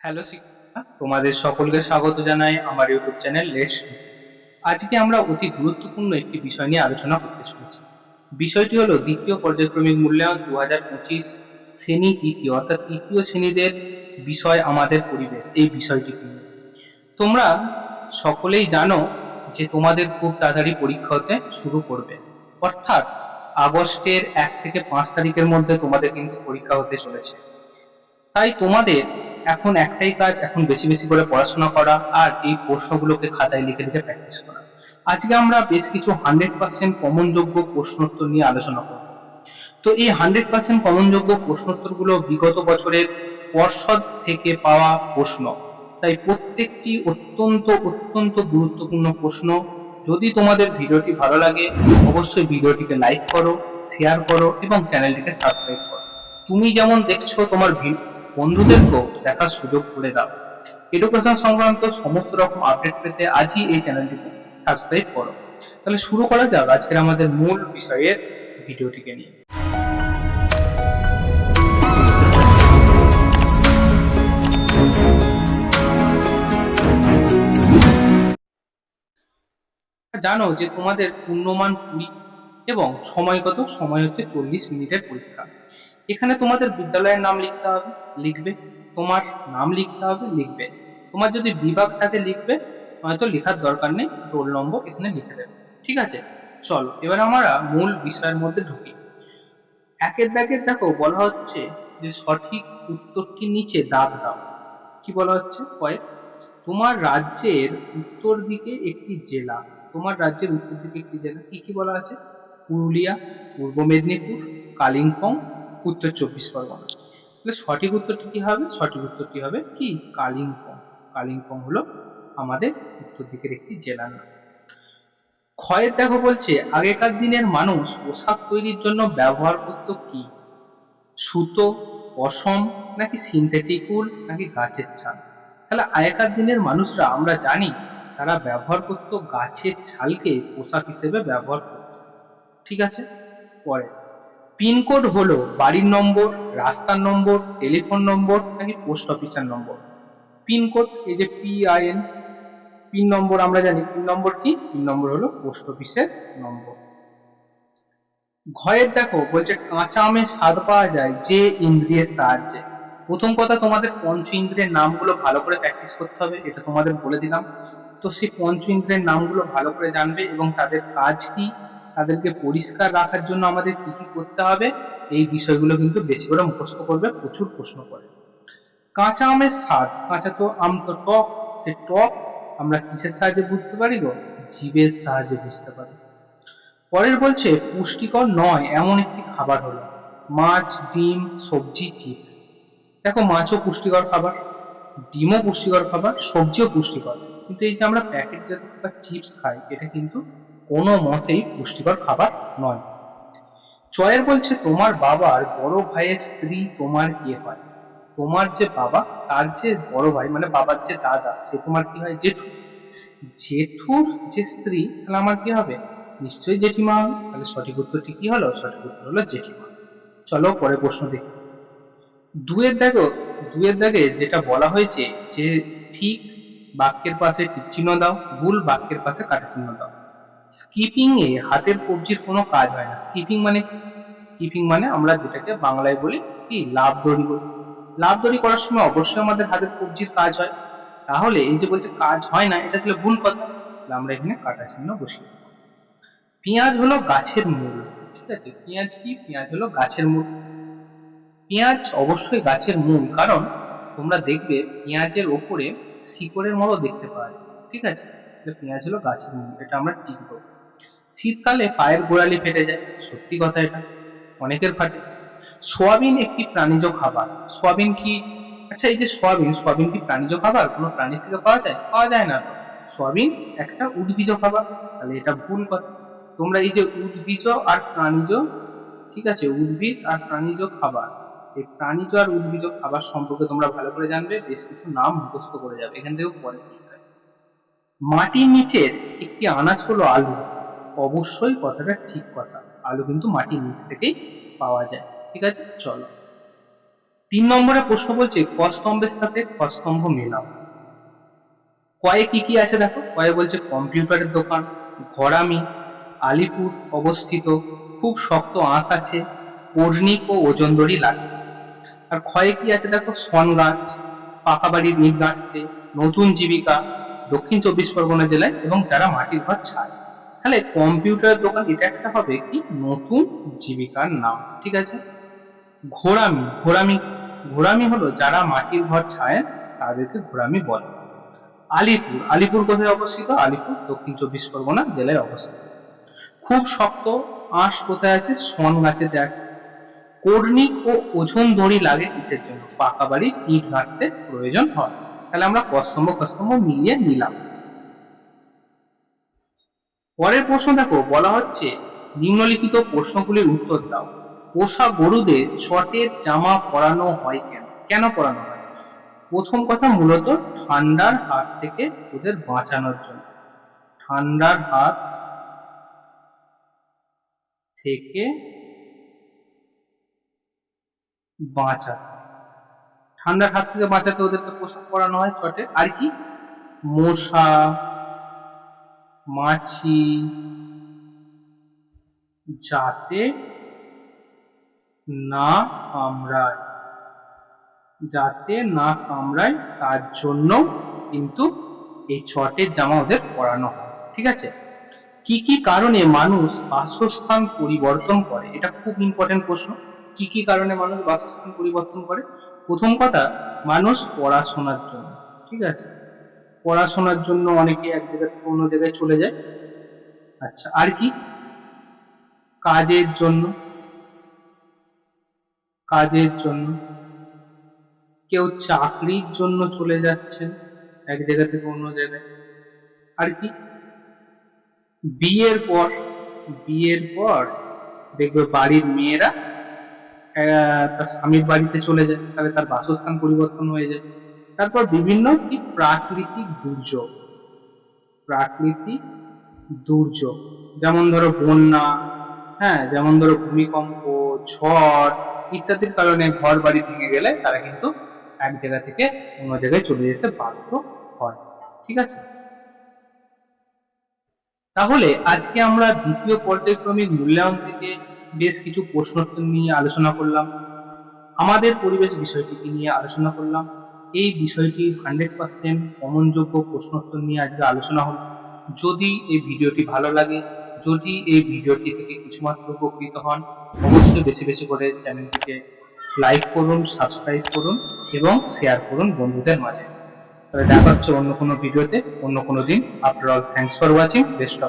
Hello তোমাদের সকলকে স্বাগত জানাই আমার ইউটিউব চ্যানেল লেস আজকে আমরা অতি গুরুত্বপূর্ণ একটি বিষয় নিয়ে আলোচনা করতে চলেছি। বিষয়টি হলো দ্বিতীয় পর্যায়ক্রমিক মূল্যায়ন দু হাজার পঁচিশ শ্রেণি তৃতীয় অর্থাৎ তৃতীয় শ্রেণীদের বিষয় আমাদের পরিবেশ, এই বিষয়টি তোমরা সকলেই জানো যে তোমাদের খুব তাড়াতাড়ি পরীক্ষা হতে শুরু করবে। অর্থাৎ আগস্টের এক থেকে পাঁচ তারিখের মধ্যে তোমাদের কিন্তু পরীক্ষা হতে চলেছে। তাই তোমাদের এখন একটাই কাজ, এখন বেশি বেশি করে পড়াশোনা করা আর এই প্রশ্নগুলোকে খাতায় লিখে লিখে প্র্যাকটিস করা। আজকে আমরা বেশ কিছু হান্ড্রেড পার্সেন্ট কমনযোগ্য প্রশ্নোত্তর নিয়ে আলোচনা করব। তো এই হান্ড্রেড পার্সেন্ট কমনযোগ্য প্রশ্নোত্তরগুলো বিগত বছরের পর্ষদ থেকে পাওয়া প্রশ্ন। তাই প্রত্যেকটি অত্যন্ত অত্যন্ত গুরুত্বপূর্ণ প্রশ্ন। যদি তোমাদের ভিডিওটি ভালো লাগে, অবশ্যই ভিডিওটিকে লাইক করো শেয়ার করো এবং চ্যানেলটিকে সাবস্ক্রাইব করো। তুমি যেমন দেখছ তোমার বন্ধুদেরকেও দেখার সুযোগ করে দাও। এডুকেশন সংক্রান্ত সমস্ত রকম আপডেট পেতে আজই এই চ্যানেলটিকে সাবস্ক্রাইব করো। তাহলে শুরু করা যাক আজকের আমাদের মূল বিষয়ের ভিডিওটিকে নিয়ে। জানো যে তোমাদের পূর্ণমান কুড়ি এবং সময়গত সময় হচ্ছে চল্লিশ মিনিটের পরীক্ষা। এখানে তোমাদের বিদ্যালয়ের নাম লিখতে হবে, লিখবে। তোমার নাম লিখতে হবে, লিখবে। তোমার যদি বিভাগ থাকে, লিখবে। হয়তো লেখার দরকার নেই, রোল নম্বর এখানে লিখে দেবে। ঠিক আছে? চলো, এবার আমরা মূল বিষয়ের মধ্যে ঢুকি। একের দাগের দেখো, বলা হচ্ছে যে সঠিক উত্তরটির নিচে দাগ দাও। কি বলা হচ্ছে? কয়েক। তোমার রাজ্যের উত্তর দিকে একটি জেলা। তোমার রাজ্যের উত্তর দিকে একটি জেলা। কি কি বলা আছে? পুরুলিয়া, পূর্ব মেদিনীপুর, কালিম্পং উত্তর চব্বিশ পরগনা। তাহলে সঠিক উত্তরটি কি হবে? সঠিক উত্তরটি হবে কি? কালিম্পং। কালিম্পং হলো আমাদের উত্তর দিকের একটি জেলার নাম। ক্ষয়ের দেখো বলছে, আগেকার দিনের মানুষ পোশাক তৈরির জন্য ব্যবহার করত কি? সুতো, পশম, নাকি সিনথেটিক উল, নাকি গাছের ছাল? তাহলে আগেকার দিনের মানুষরা, আমরা জানি, তারা ব্যবহার করত গাছের ছালকে পোশাক হিসেবে ব্যবহার করত। ঠিক আছে? পরে। পিনকোড হলো বাড়ির নম্বর, রাস্তার নম্বর, টেলিফোন নম্বর নাকি পোস্ট অফিসের নম্বর। পিনকোড এই যে পিআইএন পিন নম্বর আমরা জানি, পিন নম্বর কি? পিন নম্বর হলো পোস্ট অফিসের নম্বর। ঘয়ের দেখো, বলছে কাঁচা আমের স্বাদ পাওয়া যায়, যে ইন্দ্রিয়ের সাহায্যে। প্রথম কথা তোমাদের পঞ্চ ইন্দ্রিয়ের নামগুলো ভালো করে প্র্যাকটিস করতে হবে, এটা তোমাদের বলে দিলাম। তো সেই পঞ্চ ইন্দ্রিয়ের নামগুলো ভালো করে জানবে এবং তাদের কাজ কি তাদেরকে পরিষ্কার রাখার জন্য আমাদের কি কি করতে হবে, এই বিষয়গুলো কিন্তু বেশি করে মুখস্থ করবে, প্রচুর প্রশ্ন করে। কাঁচা আমের স্বাদ, কাঁচা তো আম তো টক, সে টক আমরা কিসের সাহায্যে বুঝতে পারি গো? জীবের সাহায্যে বুঝতে পারি। পরের বলছে, পুষ্টিকর নয়, এমন একটি খাবার হলো, মাছ, ডিম, সবজি, চিপস। দেখো, মাছও পুষ্টিকর খাবার, ডিমও পুষ্টিকর খাবার, সবজিও পুষ্টিকর। কিন্তু এই যে আমরা প্যাকেট জাতীয় চিপস খাই, এটা কিন্তু কোনো মতেই পুষ্টিকর খাবার নয়। চয়ের বলছে, তোমার বাবার বড় ভাইয়ের স্ত্রী তোমার কে হয়? তোমার যে বাবা, তার যে বড় ভাই মানে বাবার যে দাদা, সে তোমার কি হয়? জেঠু। জেঠুর যে স্ত্রী, তাহলে আমার কি হবে? নিশ্চয়ই জেঠিমা হবে। তাহলে সঠিক উত্তরটি কি হলো, সঠিক উত্তর হলো জেঠিমা। চলো পরে প্রশ্ন দেখি। দুয়ের দাগে দুয়ের দাগে যেটা বলা হয়েছে যে, ঠিক বাক্যের পাশে চিহ্ন দাও, ভুল বাক্যের পাশে কাটা চিহ্ন দাও। স্কিপিং এ হাতের কবজির কোনো কাজ হয় না। স্কিপিং মানে স্কিপিং মানে আমরা যেটাকে বাংলায় বলি কি? লাভ দড়ি বলি লাভ দড়ি করার সময় অবশ্যই আমাদের হাতের কবজির কাজ হয়। তাহলে এই যে বলছে কাজ হয় না, এটা তাহলে ভুল কথা। আমরা এখানে কাটা চিহ্ন বসিয়ে পেঁয়াজ হলো গাছের মূল, ঠিক আছে? পেঁয়াজ কি? পেঁয়াজ হলো গাছের মূল। পেঁয়াজ অবশ্যই গাছের মূল, কারণ তোমরা দেখবে পেঁয়াজের ওপরে শিকড়ের মতো দেখতে পাওয়া যায়, ঠিক আছে? তাহলে পেঁয়াজ হলো গাছের মূল, এটা আমরা ঠিক দেবো শীতকালে পায়ের গোড়ালি ফেটে যায়, সত্যি কথা এটা, অনেকের ফাটে। সোয়াবিন একটি প্রাণীজ খাবার। সোয়াবিন কি আচ্ছা এই যে সোয়াবিন সোয়াবিন কি প্রাণীজ খাবার? কোনো প্রাণী থেকে পাওয়া যায়? পাওয়া যায় না সোয়াবিন একটা উদ্ভিজ খাবার, তাহলে এটা ভুল কথা। তোমরা এই যে উদ্ভিজ আর প্রাণীজ, ঠিক আছে, উদ্ভিদ আর প্রাণীজ খাবার, এই প্রাণীজ আর উদ্ভিজ খাবার সম্পর্কে তোমরা ভালো করে জানবে, বেশ কিছু নাম মুখস্থ করে যাবে, এখান থেকেও পরে। মাটির নিচের একটি আনাজ হলো আলু। অবশ্যই কথাটা ঠিক কথা। আলু কিন্তু মাটির নিচ থেকেই পাওয়া যায়। ঠিক আছে? চলো। তিন নম্বরে প্রশ্ন বলছে ক স্তম্ভের সাথে খ স্তম্ভ মেলাও? কয়ে কি কি আছে দেখো? কয়ে বলছে কম্পিউটারের দোকান, ঘরামি, আলিপুর অবস্থিত, খুব শক্ত আঁশ আছে কর্ণিক ও ওজন দড়ি লাগে। আর ক্ষয়ে কি আছে দেখো? সন গাছ পাকা বাড়ির নতুন জীবিকা দক্ষিণ চব্বিশ পরগনা জেলায় এবং যারা মাটির ঘর ছায় তাহলে কম্পিউটারের দোকান, এটা একটা হবে কি? নতুন জীবিকার নাম, ঠিক আছে? ঘোরামি ঘোরামি ঘোরামি হলো যারা মাটির ঘর ছায় তাদেরকে ঘোরামি বলে। আলিপুর আলিপুর কোথায় অবস্থিত? আলিপুর দক্ষিণ চব্বিশ পরগনা জেলায় অবস্থিত। খুব শক্ত আঁশ কোথায় আছে? সন গাছেতে আছে। কর্ণিক ও ওজন দড়ি লাগে কিসের জন্য? পাকা বাড়ি ইট গাঁথতে প্রয়োজন হয়। তাহলে আমরা কস্তম্ভ কস্তম্ভ মিলিয়ে নিলাম। পরের প্রশ্ন দেখো, বলা হচ্ছে, নিম্নলিখিত প্রশ্নগুলির উত্তর দাও। পোষা গরুদের ছটের জামা পরানো হয় কেন? কেন পরানো হয়? প্রথম কথা মূলত ঠান্ডার হাত থেকে ওদের বাঁচানোর জন্য। ঠান্ডার হাত থেকে বাঁচাতে। ঠান্ডার হাত থেকে বাঁচাতে ওদেরকে পোশাক পরানো হয় ছটে। আর কি? মশা, মাছি, যাতে না কামড়ায়। যাতে না কামড়ায়, তার জন্য কিন্তু এই ছটের জামা ওদের পরানো হয়। ঠিক আছে? কি কি কারণে মানুষ বাসস্থান পরিবর্তন করে? এটা খুব ইম্পর্টেন্ট প্রশ্ন। কি কি কারণে মানুষ বাসস্থান পরিবর্তন করে? প্রথম কথা, মানুষ পড়াশোনার জন্য, ঠিক আছে? পড়াশোনার জন্য অনেকে এক জায়গা থেকে অন্য জায়গায় চলে যায়। আচ্ছা আর কি? কাজের জন্য। কাজের জন্য। কেউ চাকরির জন্য চলে যাচ্ছে এক জায়গা থেকে অন্য জায়গায়। আর কি? বিয়ের পর বিয়ের পর দেখবে বাড়ির মেয়েরা তার স্বামীর বাড়িতে চলে যায়, তাহলে তার বাসস্থান পরিবর্তন হয়ে যায়। তারপর বিভিন্ন কি? প্রাকৃতিক দুর্যোগ। প্রাকৃতিক দুর্যোগ। যেমন ধরো বন্যা হ্যাঁ যেমন ধরো ভূমিকম্প, ঝড় ইত্যাদির কারণে ঘর বাড়ি ভেঙে গেলে তারা কিন্তু এক জায়গা থেকে অন্য জায়গায় চলে যেতে বাধ্য হয়। ঠিক আছে? তাহলে আজকে আমরা দ্বিতীয় পর্যায়ক্রমিক মূল্যায়ন থেকে বেশ কিছু প্রশ্নোত্তর নিয়ে আলোচনা করলাম। আমাদের পরিবেশ বিষয়টিকে নিয়ে আলোচনা করলাম। এই বিষয়টি হান্ড্রেড পার্সেন্ট কমনযোগ্য প্রশ্নোত্তর নিয়ে আজকে আলোচনা হলো। যদি এই ভিডিওটি ভালো লাগে, যদি এই ভিডিওটি থেকে কিছুমাত্র উপকৃত হন, অবশ্যই বেশি বেশি করে চ্যানেলটিকে লাইক করুন, সাবস্ক্রাইব করুন এবং শেয়ার করুন বন্ধুদের মাঝে। তাহলে দেখা হচ্ছে অন্য কোনো ভিডিওতে। অন্য কোনো দিন। After all thanks for watching best